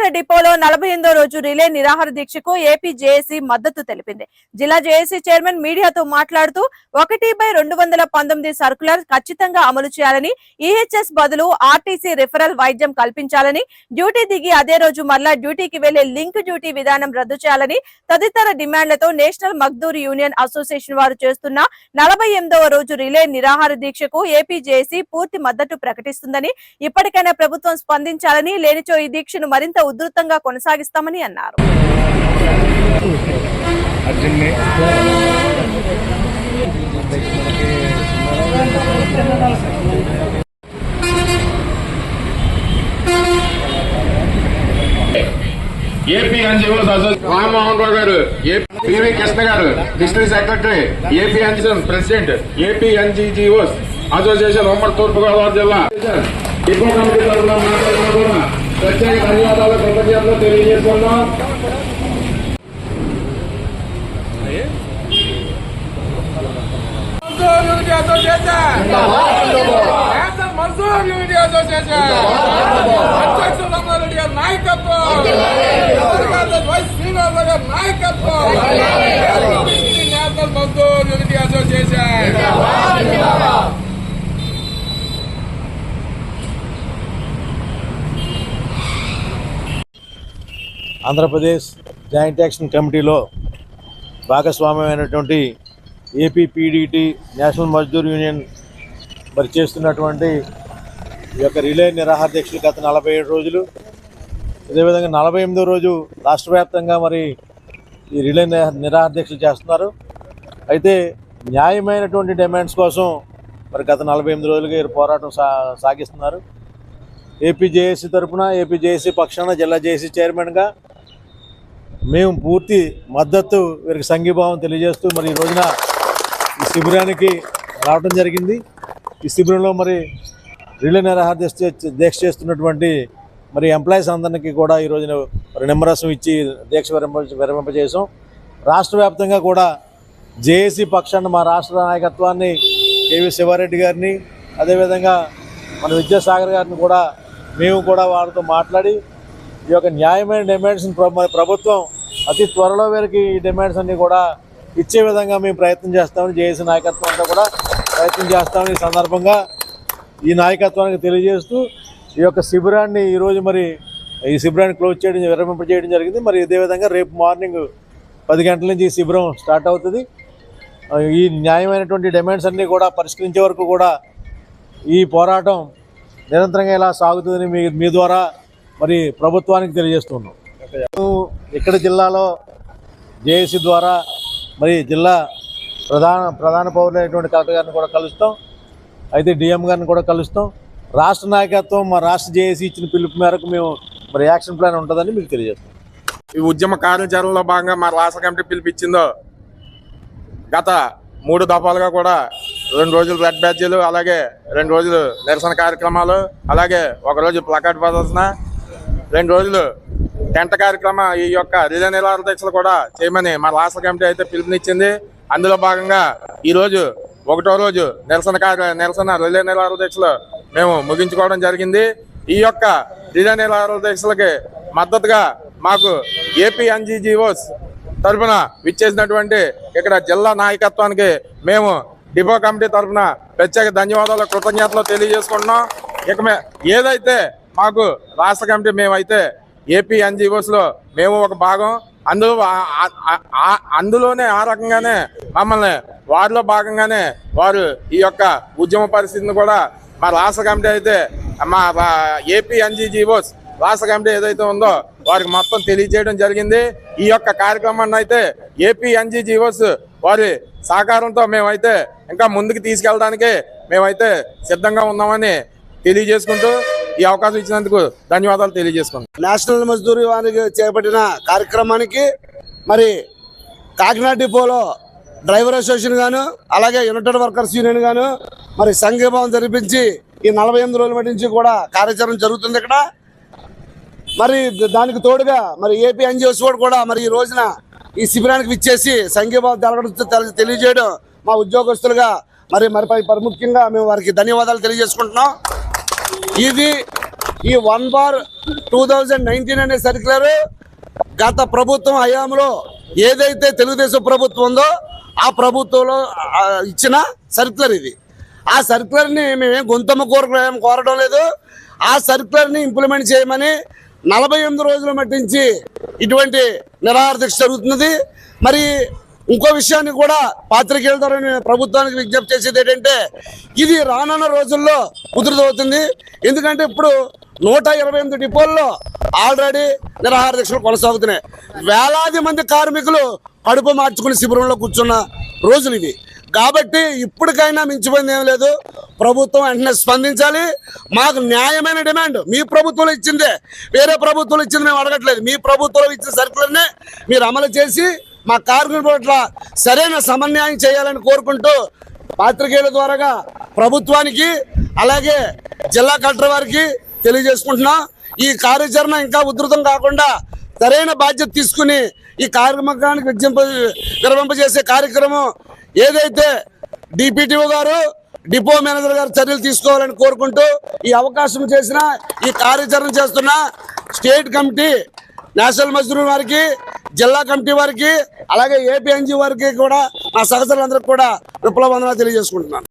కాకినాడ డిపోలో నలభై ఎనిమిదో రోజు రిలే నిరాహార దీక్షకు ఏపీ జేఏసీ మద్దతు తెలిపింది. జిల్లా జేఏసీ చైర్మన్ మీడియాతో మాట్లాడుతూ ఒకటి బై రెండు వందల పంతొమ్మిది సర్కులర్ ఖచ్చితంగా అమలు చేయాలని ఈహెచ్ఎస్ బదులు ఆర్టీసీ రిఫరల్ వైద్యం కల్పించాలని డ్యూటీ దిగి అదే రోజు మరలా డ్యూటీకి వెళ్ళే లింక్ డ్యూటీ విధానం రద్దు చేయాలని తదితర డిమాండ్లతో నేషనల్ మగ్దూర్ యూనియన్ అసోసియేషన్ వారు చేస్తున్న నలభై ఎనిమిదవ రోజు రిలే నిరాహార దీక్షకు ఏపీ జేఏసీ పూర్తి మద్దతు ప్రకటిస్తుందని ఇప్పటికైనా ప్రభుత్వం స్పందించాలని లేనిచో ఈ దీక్షను మరింత ఉధృతంగా కొనసాగిస్తామని అన్నారు. ఏపీ ఎన్జిఓస్ రామ్మోహన్ రావు గారు PV Krishna Krishna district secretary AP NGOs president AP NGOs association ఉమ్మడి తూర్పుగోదావరి జిల్లా. డిపో కమిటీ తరఫున మాట్లాడిన కూడా ప్రత్యేక ధన్యవాదాలు కృతజ్ఞతలు తెలియజేస్తున్నాం. మజ్దూర్ యూనిటీ అధ్యక్షులు నాయకత్వం! శ్రీనివాస గారి నాయకత్వం national Mazdoor unity association Andhra Pradesh joint action కమిటీలో భాగస్వామ్యమైనటువంటి AP PDT national Mazdoor union మరి చేస్తున్నటువంటి ఈ యొక్క రిలే నిరాహార దీక్షలు గత నలభై ఏడు రోజులు. అదేవిధంగా నలభై ఎనిమిదో రోజు రాష్ట్ర వ్యాప్తంగా మరి ఈ రిలే నిరాహార దీక్షలు చేస్తున్నారు. అయితే న్యాయమైనటువంటి డిమాండ్స్ కోసం మరి గత నలభై ఎనిమిది రోజులుగా వీరు పోరాటం సా సాగిస్తున్నారు. ఏపీ జేఏసీ తరఫున ఏపీ జేఏసీ పక్షాన జిల్లా జేఏసీ చైర్మన్గా మేము పూర్తి మద్దతు వీరికి సంఘీభావం తెలియజేస్తూ మరి ఈ రోజున ఈ శిబిరానికి రావడం జరిగింది. ఈ శిబిరంలో మరి రిలే నిరాహార దీక్ష చే- దీక్ష చేస్తున్నటువంటి మరి ఎంప్లాయీస్ అందరికీ కూడా ఈ రోజున మరి నిమ్మరసం ఇచ్చి దీక్ష విరమింప విరమింపజేసాం రాష్ట్ర వ్యాప్తంగా కూడా జేఏసీ పక్షాన్ని మా రాష్ట్ర నాయకత్వాన్ని కేవీ శివారెడ్డి గారిని అదేవిధంగా మన విద్యాసాగర్ గారిని కూడా మేము కూడా వారితో మాట్లాడి ఈ యొక్క న్యాయమైన డిమాండ్స్ ప్రభుత్వం అతి త్వరలో వీరికి ఈ డిమాండ్స్ అన్ని కూడా ఇచ్చే విధంగా మేము ప్రయత్నం చేస్తామని జేఏసీ నాయకత్వం అంతా కూడా ప్రయత్నం చేస్తామని ఈ సందర్భంగా ఈ నాయకత్వానికి తెలియజేస్తూ ఈ యొక్క శిబిరాన్ని ఈరోజు మరి ఈ శిబిరాన్ని క్లోజ్ చేయడం విరమింపజేయడం జరిగింది. మరి ఇదే విధంగా రేపు మార్నింగ్ పది గంటల నుంచి ఈ శిబిరం స్టార్ట్ అవుతుంది. ఈ న్యాయమైనటువంటి డిమాండ్స్ అన్నీ కూడా పరిష్కరించే వరకు కూడా ఈ పోరాటం నిరంతరంగా ఇలా సాగుతుందని మీ మీ ద్వారా మరి ప్రభుత్వానికి తెలియజేస్తున్నాం. ఇక్కడ జిల్లాలో జేఏసీ ద్వారా మరి జిల్లా ప్రధాన ప్రధాన పౌరులైనటువంటి కలెక్టర్ గారిని కూడా కలుస్తాం. అయితే డిఎం గారిని కూడా కలుస్తాం. రాష్ట్ర నాయకత్వం మా రాష్ట్ర జేఏసీ ఇచ్చిన పిలుపు మేరకు మేము మరి యాక్షన్ ప్లాన్ ఉంటుందని మీకు తెలియజేస్తాం. ఈ ఉద్యమ కార్యాచరణలో భాగంగా మా రాష్ట్ర కమిటీ పిలిపించిందో గత మూడు దఫాలుగా కూడా రెండు రోజులు రెడ్ బ్యాచ్లు అలాగే రెండు రోజులు నిరసన కార్యక్రమాలు అలాగే ఒకరోజు ప్లకార్డ్ ప్రదర్శన రెండు రోజులు టెంట కార్యక్రమ ఈ యొక్క రిలే నిరాహార దీక్షలు కూడా చేయమని మా రాష్ట్ర కమిటీ అయితే పిలుపునిచ్చింది. అందులో భాగంగా ఈరోజు ఒకటో రోజు నిరసన కార్య నిరసన రిలే నిరాహార దీక్షలు మేము ముగించుకోవడం జరిగింది. ఈ యొక్క రిలే నిరాహార మద్దతుగా మాకు ఏపీ ఎన్జీజీఓస్ తరఫున విచ్చేసినటువంటి ఇక్కడ జిల్లా నాయకత్వానికి మేము డిపో కమిటీ తరఫున ప్రత్యేక ధన్యవాదాలు కృతజ్ఞతలు తెలియజేసుకుంటున్నాం. ఇక మే ఏదైతే మాకు రాష్ట్ర కమిటీ మేమైతే ఏపీ ఎన్జిఓస్లో మేము ఒక భాగం. అందులో అందులోనే ఆ రకంగానే మమ్మల్ని వారిలో భాగంగానే వారు ఈ యొక్క ఉద్యమ పరిస్థితిని కూడా మా రాష్ట్ర కమిటీ అయితే మా రా- ఏపీ ఎన్జిఓస్ రాష్ట్ర కమిటీ ఏదైతే ఉందో వారికి మొత్తం తెలియజేయడం జరిగింది. ఈ యొక్క కార్యక్రమాన్ని అయితే ఏపీ ఎన్జిఓస్ వారి సహకారంతో మేమైతే ఇంకా ముందుకు తీసుకెళ్ళడానికి మేమైతే సిద్ధంగా ఉన్నామని తెలియజేసుకుంటూ ఈ అవకాశం ఇచ్చినందుకు ధన్యవాదాలు తెలియజేసుకున్నాను నేషనల్ మజ్దూరి వారికి చేపట్టిన కార్యక్రమానికి మరి కాకినాడ డిపోలో డ్రైవర్ అసోసియేషన్ గాను అలాగే యునైటెడ్ వర్కర్స్ యూనియన్ గాను మరి సంఘీభావం జరిపించి ఈ నలభై ఎనిమిది రోజుల నుంచి కూడా కార్యాచరణ జరుగుతుంది ఇక్కడ. మరి దానికి తోడుగా మరి ఏపీ ఎన్జిఓస్ కూడా మరి ఈ రోజున ఈ శిబిరానికి విచ్చేసి సంఘీభావం తెలగడం తెలియజేయడం మా ఉద్యోగస్తులుగా మరి మరి ప్రముఖ్యంగా మరి ముఖ్యంగా మేము వారికి ధన్యవాదాలు తెలియజేసుకుంటున్నాం. ఇది ఈ one bar two thousand nineteen అనే సర్క్యులర్ గత ప్రభుత్వం హయాంలో ఏదైతే తెలుగుదేశం ప్రభుత్వం ఉందో ఆ ప్రభుత్వంలో ఇచ్చిన సర్క్యులర్ ఇది. ఆ సర్క్యులర్ని మేమేం గొంతమ్మ కోరుకునే కోరడం లేదు. ఆ సర్క్యులర్ని ఇంప్లిమెంట్ చేయమని నలభై ఎనిమిది రోజులు మట్టించి ఇటువంటి నిరాహార దీక్ష జరుగుతున్నది. మరి ఇంకో విషయాన్ని కూడా పాత్రికేయుల ద్వారా నేను ప్రభుత్వానికి విజ్ఞప్తి చేసేది ఏంటంటే ఇది రానున్న రోజుల్లో కుదురుదవుతుంది ఎందుకంటే ఇప్పుడు నూట ఇరవై ఎనిమిది డిపోల్లో ఆల్రెడీ నిరాహార దీక్షలు కొనసాగుతున్నాయి. వేలాది మంది కార్మికులు కడుపు మార్చుకుని శిబిరంలో కూర్చున్న రోజులు ఇవి కాబట్టి ఇప్పటికైనా మించిపోయింది ఏం లేదు. ప్రభుత్వం వెంటనే స్పందించాలి. మాకు న్యాయమైన డిమాండ్. మీ ప్రభుత్వంలో ఇచ్చిందే. వేరే ప్రభుత్వంలో ఇచ్చింది మేము అడగట్లేదు. మీ ప్రభుత్వంలో ఇచ్చిన సర్కులర్నే మీరు అమలు చేసి మా కార్మికుల పట్ల సరైన సమన్యాయం చేయాలని కోరుకుంటూ పాత్రికేయుల ద్వారాగా ప్రభుత్వానికి అలాగే జిల్లా కలెక్టర్ వారికి తెలియజేసుకుంటున్నా ఈ కార్యాచరణ ఇంకా ఉధృతం కాకుండా సరైన బాధ్యత తీసుకుని ఈ కార్యక్రమానికి విజ్ఞంప నిర్వహింపజేసే కార్యక్రమం ఏదైతే డిపిటిఓ గారు డిపో మేనేజర్ గారు చర్యలు తీసుకోవాలని కోరుకుంటూ ఈ అవకాశం చేసిన ఈ కార్యాచరణ చేస్తున్న స్టేట్ కమిటీ నేషనల్ మజ్దూర్ వారికి జిల్లా కమిటీ వారికి అలాగే ఏపీఎన్జీ వారికి కూడా నా సహచరులందరికీ కూడా విప్లవ వందనాలు తెలియజేసుకుంటున్నాను.